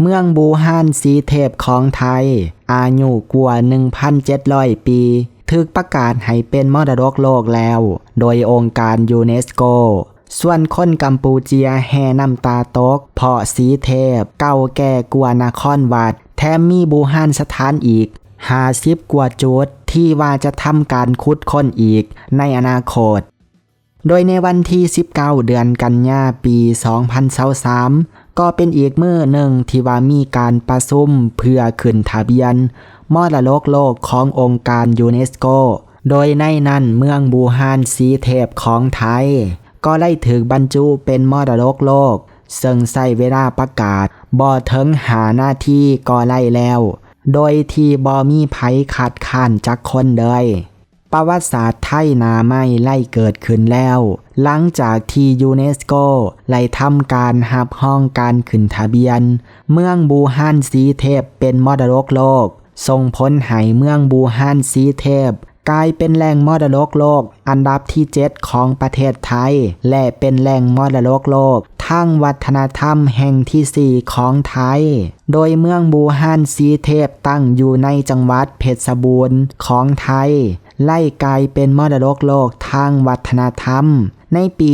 เมืองบูฮานสีเทพของไทย อายุกว่า 1,700 ปีถึกประกาศให้เป็นมรดกโลกแล้ว โดยองค์การยูเนสโก ส่วนคนกัมพูเจียแห่น้ำตาตก เพาะสีเทพ เก่าแก่กว่านาคอนวัด แถมมีบูฮานสถานอีกหาสิบกว่าจุดที่ว่าจะทำการคุดค้นอีกในอนาคต โดยในวันที่ 19 เดือนกันยาปี 2023 ก็เป็นอีกมือหนึ่งที่ว่ามีการประซุ่มเพื่อขึ้นทะเบียนมรดกโลกขององค์การยูเนสโก โดยในนั้นเมืองบูฮานสีเทพของไทย ก็ได้ถือบรรจุเป็นมรดกโลก ซึ่งใส่เวลาประกาศบ่ถึงหาหน้าที่ก็ไล่แล้ว โดยที่บ่มีไผขาดข้านจักคนเลย ประวัติศาสตร์ไทยนาไม่ไล่เกิดขึ้นแล้ว หลังจากที่ยูเนสโกไล่ทำการหับห้องการขึ้นทะเบียน เมืองบูฮานสีเทพเป็นมรดกโลก ส่งผลให้เมืองบูฮานสีเทพกลายเป็นแหล่งมรดกโลก อันดับที่ 7 ของประเทศไทย และเป็นแหล่งมรดกโลกทางวัฒนธรรมแห่งที่ 4 ของไทย โดยเมืองบูฮานสีเทพตั้งอยู่ในจังหวัดเพชรบูรณ์ของไทย ไล่กลายเป็นมรดกโลกทางวัฒนธรรม ในปี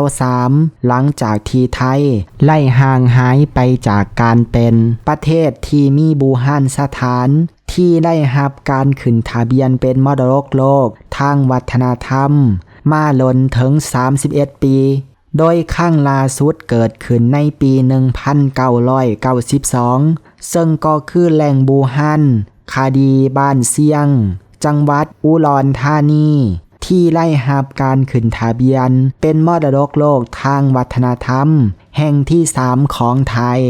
2023 หลังจากที่ไทย ไล่ห่างหายไปจากการเป็นประเทศที่มีบูฮานสถาน ที่ได้หับการขึ้นทะเบียนเป็นมรดกโลกทางวัฒนธรรม มาล้นถึง 31 ปีโดยข้างล่าสุดเกิดขึ้นในปี 1992 ซึ่งก็คือแหล่งบูฮันคาดีบ้านเซียง จังหวัดอุรอนธานีที่ไล่หับการขึ้นทะเบียน เป็นมรดกโลกทางวัฒนธรรม แห่งที่สามของไทย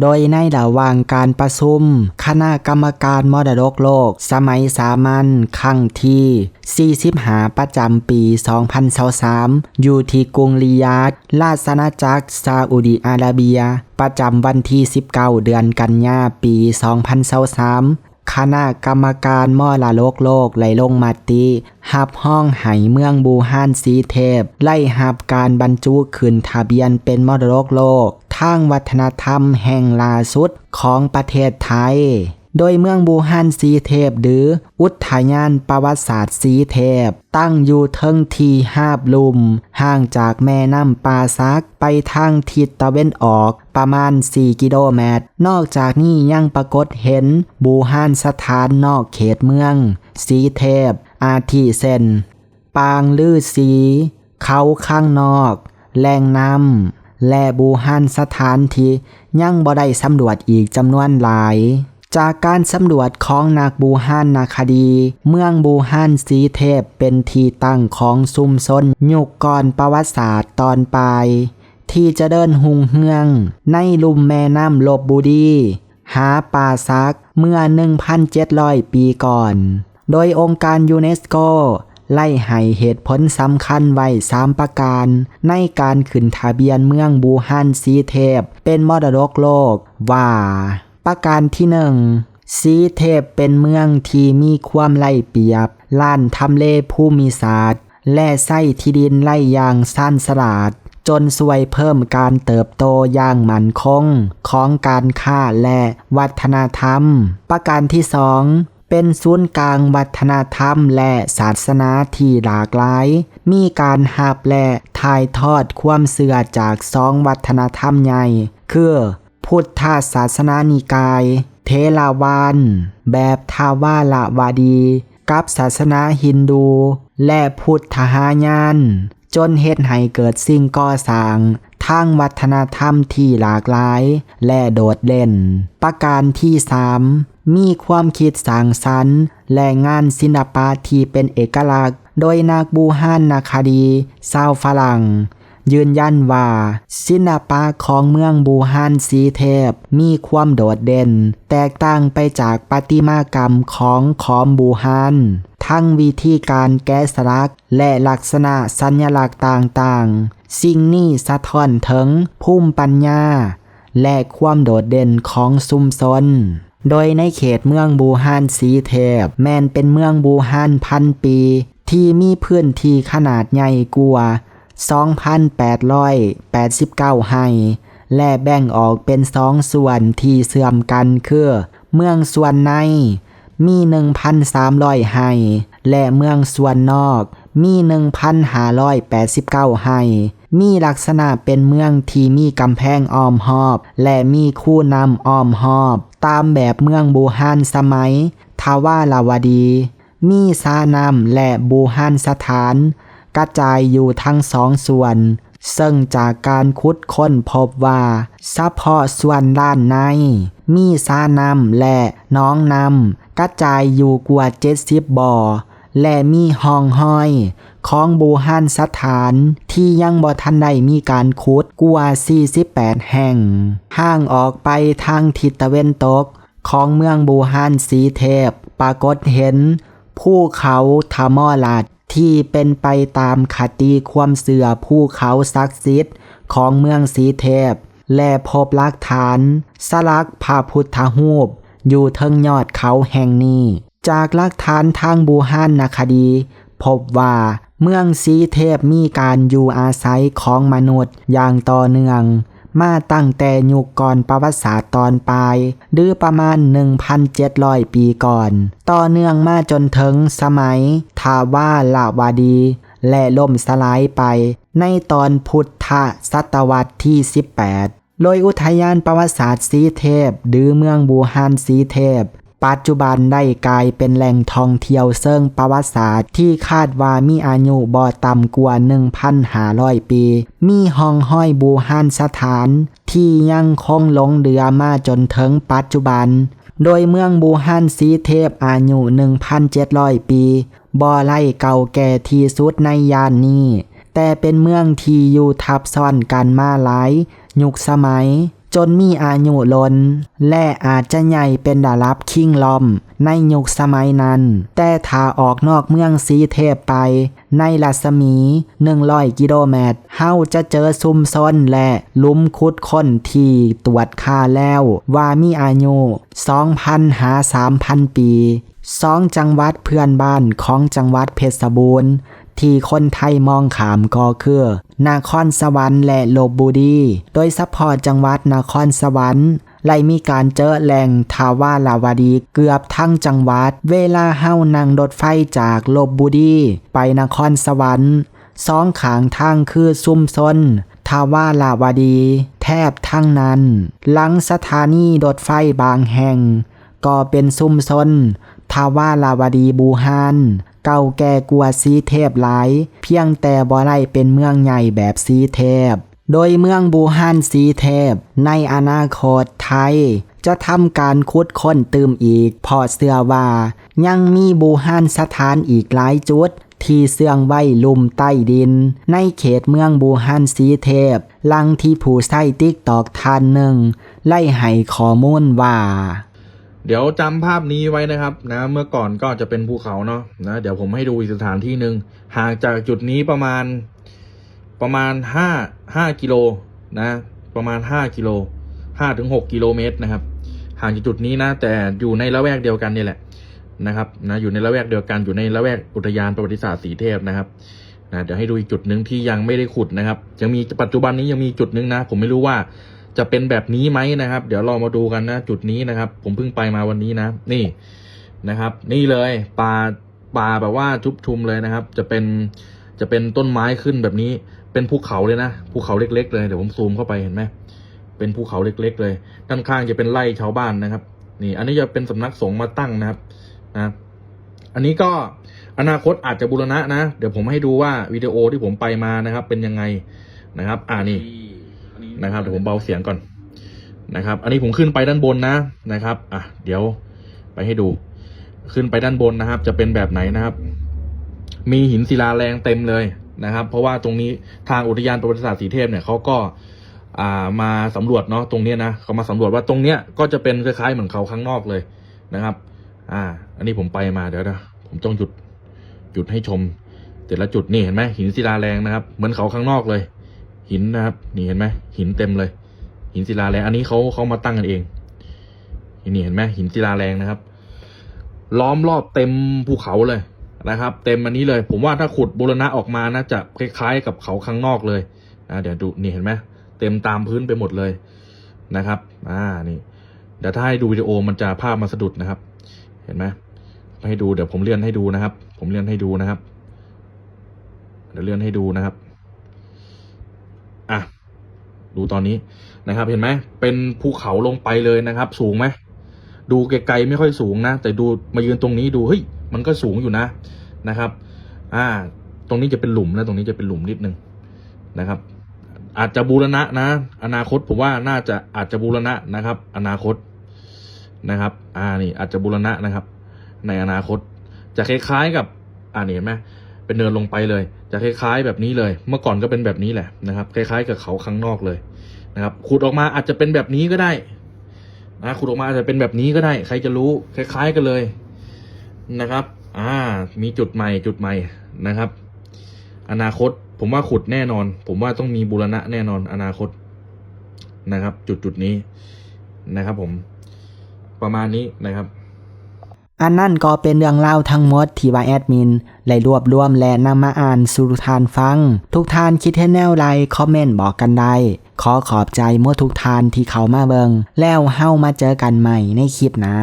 โดยในระหว่างการประชุม คณะกรรมการมรดกโลก สมัยสามัญครั้งที่40ประจำปี 2023อยู่ที่กรุงริยาดราชอาจักรซาอุดิอาระเบีย ประจำวันที่ 19 เดือนกันยาปี 2023 คณะกรรมการมอลาโลกโลกไหลลงมาตีหับห้องไหเมืองบูฮานสีเทพ ไล่หับการบรรจุขึ้นทะเบียนเป็นมรดกโลกทางวัฒนธรรมแห่งล่าสุดของประเทศไทย โดยเมืองบูฮันสีเทพ หรืออุทยานประวัติศาสตร์สีเทพ ตั้งอยู่เทิงทีหาบลุม ห่างจากแม่น้ำปาซักไปทางทิศตะเวนออกประมาณ 4 กิโลเมตร นอกจากนี้ยังปรากฏเห็นบูฮานสถานนอกเขตเมือง สีเทพ อาทิเซน ปางลือสี เขาข้างนอกแหล่งน้ำและบูฮานสถานที่ยังบ่ได้สำรวจอีกจำนวนหลาย จากการสำรวจของนักบูฮานนาคดี เมืองบูฮานสีเทพเป็นที่ตั้งของซุมซนยุคก่อนประวัติศาสตร์ตอนปลาย ที่จะเดินหุงเฮือง ในลุ่มแม่น้ำลบบุรีหาป่าซักเมื่อ 1,700 ปีก่อน โดยองค์การยูเนสโก ไล่ให้เหตุผลสำคัญไว้สามประการ ในการขึ้นทะเบียนเมืองบูฮันสีเทพ เป็นมรดกโลกว่า ประการที่หนึ่งสีเทพเป็นเมืองที่มีความไล่เปียบล้านทำเลภูมิศาสตร์ และไส้ที่ดินไล่อย่างสั้นสลาด จนสวยเพิ่มการเติบโตอย่างมั่นคง ของการค้าและวัฒนธรรม ประการที่สองเป็นศูนย์กลางวัฒนธรรมและศาสนาที่หลากหลาย มีการหับและถ่ายทอดความเสื่อจากสองวัฒนธรรมใหญ่ คือ พุทธศาสนานิกาย เทลาวานแบบทาวาลาวาดี กับศาสนาฮินดู และพุทธหายานจนเหตุให้เกิดสิ่งก่อสร้างทางวัฒนธรรมที่หลากหลาย และโดดเด่น ประการที่สามมีความคิดสร้างสรรค์ และงานศิลปะที่เป็นเอกลักษณ์ โดยนักบูฮานนาคดีชาวฝรั่ง ยืนยันว่า ศิลปะของเมืองบูฮานสีเทพ มีความโดดเด่น แตกต่างไปจากปฏิมากรรมของขอมบูฮานทั้งวิธีการแกะสลักและลักษณะสัญลักษณ์ต่างๆ สิ่งนี้สะท้อนถึงภูมิปัญญา และความโดดเด่นของซุมซนโดยในเขตเมืองบูฮานสีเทพ แมนเป็นเมืองบูฮานพันปี ที่มีพื้นที่ขนาดใหญ่กว่า 2,889 ไฮและแบ่งออกเป็นสองส่วนที่เสื่อมกันคือ เมืองส่วนในมี 1,300ไห่และเมืองส่วนนอกมี 1,589ไห่มีลักษณะเป็นเมืองที่มีกำแพงอ้อมหอบ และมีคู่นำอ้อมหอบ ตามแบบเมืองบูฮานสมัย ทาวาลาวดี มีสานำและบูฮานสถาน กระจายอยู่ทั้งสองส่วน ซึ่งจากการคุดค้นพบว่าเฉพาะส่วนด้านใน มีสานำและน้องนำกระจายอยู่กว่าเจ็ดสิบบ่อ และมีห้องห้อยของบูฮานสถานที่ยังบ่ทันได้มีการขุดกว่า 48 แห่ง ห่างออกไปทางทิศตะเวนตก ของเมืองบูฮานสีเทพ ปรากฏเห็น ภูเขาทามอลัด ที่เป็นไปตามคติความเสื่อภูเขาศักดิ์สิทธิ์ของเมืองสีเทพ และพบหลักฐานสลักพระพุทธรูป อยู่เทิงยอดเขาแห่งนี้ จากหลักฐานทางบูฮานนาคดี พบว่าเมืองสีเทพมีการอยู่อาศัยของมนุษย์อย่างต่อเนื่อง มาตั้งแต่ยุคก่อนประวัติศาสตร์ตอนปลาย หรือประมาณ 1,700 ปีก่อน ต่อเนื่องมาจนถึงสมัย ทาวาลาวาดี และล่มสลายไป ในตอนพุทธศตวรรษที่ 18โดยอุทยานประวัติศาสตร์สีเทพ หรือเมืองบูฮานสีเทพ ปัจจุบันได้กลายเป็นแหล่งท่องเที่ยวเชิงประวัติศาสตร์ที่คาดว่ามีอายุบ่ต่ำกว่า 1,500 ปี มีห้องห้อยบูฮานสถาน ที่ยังคงหลงเหลือมาจนถึงปัจจุบัน โดยเมืองบูฮานสีเทพอายุ 1,700 ปี บ่อไล่เก่าแก่ที่สุดในย่านนี้ แต่เป็นเมืองที่อยู่ทับซ้อนกันมาหลาย ยุคสมัย จนมีอายุลนและอาจจะใหญ่เป็นดารับคิงลอม ในยุคสมัยนั้น แต่ถ้าออกนอกเมืองสีเทพไป ในรัศมี100กิโลเมตรเฮาจะเจอซุมซนและลุมคุดค้นที่ตรวจค่าแล้ว ว่ามีอายุ2,000หา3,000 ปีสองจังหวัดเพื่อนบ้านของจังหวัดเพชรบูรณ์ ที่คนไทยมองขามก็คือนครสวรรค์และลบบุรีโดยเฉพาะจังหวัดนครสวรรค์ไล่มีการเจอแหล่งทาวาลาวดีเกือบทั้งจังหวัด เวลาเฮานั่งรถไฟจากลบบุรีไปนครสวรรค์สองขางทางคือซุ่มซนทาวาลาวดี แทบทั้งนั้น หลังสถานีรถไฟบางแห่ง ก็เป็นซุ่มซนทาวาลาวดีบูฮาน เก่าแก่กว่าสีเทพหลาย เพียงแต่บ่ได้เป็นเมืองใหญ่แบบสีเทพ โดยเมืองบูฮานสีเทพ ในอนาคตไทย จะทำการคุดค้นตืมอีกพอเสือว่า ยังมีบูฮานสถานอีกหลายจุดที่เสื่องไว้ลุ่มใต้ดิน ในเขตเมืองบูฮานสีเทพ ลังที่ผู้ใช้ติ๊กตอกทานหนึ่ง ไล่ให้ข้อมูลว่า เดี๋ยวจำภาพนี้ไว้นะครับนะเมื่อก่อนก็จะเป็นภูเขาเนาะนะเดี๋ยวผมให้ดูอีกสถานที่หนึ่งห่างจากจุดนี้ประมาณประมาณห้าห้ากิโลนะ ประมาณห้ากิโลห้าถึงหกกิโลเมตรนะครับ ห่างจากจุดนี้นะ แต่อยู่ในละแวกเดียวกันนี่แหละนะครับนะอยู่ในละแวกเดียวกันอยู่ในละแวกอุทยานประวัติศาสตร์สีเทพนะครับนะเดี๋ยวให้ดูอีกจุดหนึ่งที่ยังไม่ได้ขุดนะครับยังมีปัจจุบันนี้ยังมีจุดหนึ่งนะ ผมไม่รู้ว่า จะเป็นแบบนี้ไหมนะครับ เดี๋ยวเรามาดูกันนะ จุดนี้นะครับ ผมเพิ่งไปมาวันนี้นะ นี่นะครับ นี่เลยป่าป่าแบบว่าชุบชุมเลยนะครับ จะเป็นจะเป็นต้นไม้ขึ้นแบบนี้ เป็นภูเขาเลยนะภูเขาเล็ก ๆ เลยเดี๋ยวผมซูมเข้าไปเห็นไหมเป็นภูเขาเล็ก ๆ เลยด้านข้างจะเป็นไร่ชาวบ้านนะครับ นี่ อันนี้จะเป็นสำนักสงฆ์มาตั้งนะครับนะอันนี้ก็อนาคตอาจจะบูรณะนะ เดี๋ยวผมให้ดูว่าวิดีโอที่ผมไปมานะครับ เป็นยังไงนะครับ อ่านี่ นะครับเดี๋ยวผมเบาเสียงก่อนนะครับ อันนี้ผมขึ้นไปด้านบนนะนะครับอะเดี๋ยวไปให้ดู ขึ้นไปด้านบนนะครับ จะเป็นแบบไหนนะครับ มีหินศิลาแรงเต็มเลยนะครับ เพราะว่าตรงนี้ทางอุทยานประวัติศาสตร์สีเทพเนี่ยเขาก็อ่ามาสำรวจเนาะตรงเนี้ยนะเขามาสำรวจว่าตรงเนี้ยก็จะเป็นคล้ายๆเหมือนเขาข้างนอกเลยนะครับ อ่า อันนี้ผมไปมาเดี๋ยวนะผมต้องหยุดหยุดให้ชมแต่ละจุดนี่เห็นไหมหินศิลาแรงนะครับ เหมือนเขาข้างนอกเลย หินนะครับ นี่เห็นไหมหินเต็มเลย หินศิลาแรงอันนี้เขาเขามาตั้งกันเองนี่เห็นไหมหินศิลาแรงนะครับ ล้อมรอบเต็มภูเขาเลยนะครับ เต็มอันนี้เลย ผมว่าถ้าขุดบูรณะออกมานะจะคล้ายๆ กับเขาข้างนอกเลยนะเดี๋ยวดูนี่เห็นไหมเต็มตามพื้นไปหมดเลยนะครับ อ่านี่ เดี๋ยวถ้าให้ดูวิดีโอมันจะภาพมาสะดุดนะครับ เห็นไหมให้ดูเดี๋ยวผมเลื่อนให้ดูนะครับ ผมเลื่อนให้ดูนะครับ เดี๋ยวเลื่อนให้ดูนะครับ ดูตอนนี้นะครับ เห็นไหมเป็นภูเขาลงไปเลยนะครับ สูงไหมดูไกลๆไม่ค่อยสูงนะ แต่ดูมายืนตรงนี้ดูเฮ้ยมันก็สูงอยู่นะนะครับ อ่า ตรงนี้จะเป็นหลุมนะตรงนี้จะเป็นหลุมนิดนึงนะครับ อาจจะบูรณะนะ อนาคตผมว่าน่าจะอาจจะบูรณะนะครับ อนาคตนะครับ อ่านี่อาจจะบูรณะนะครับ ในอนาคต จะคล้ายๆกับ อ่านี่เห็นไหม เป็นเนินลงไปเลย จะคล้ายๆแบบนี้เลย เมื่อก่อนก็เป็นแบบนี้แหละนะครับ คล้ายๆ กับเขาข้างนอกเลยนะครับขุดออกมาอาจจะเป็นแบบนี้ก็ได้นะขุดออกมาอาจจะเป็นแบบนี้ก็ได้ ใครจะรู้คล้าย ๆกันเลยนะครับ อ่า มีจุดใหม่จุดใหม่นะครับ อนาคตผมว่าขุดแน่นอน ผมว่าต้องมีบูรณะแน่นอน อนาคตนะครับ จุดจุดๆนี้นะครับ ผมประมาณนี้นะครับ อันนั่นก็เป็นเรื่องเล่าทั้งหมดที่ว่าแอดมินเลยรวบรวมและนำมาอ่านสู่ทุกทานฟัง ทุกทานคิดเห็นแนวไรคอมเมนต์บอกกันได้ ขอขอบใจเมื่อทุกทานที่เขามาเบิงแล้วเฮ้ามาเจอกันใหม่ในคลิปนะ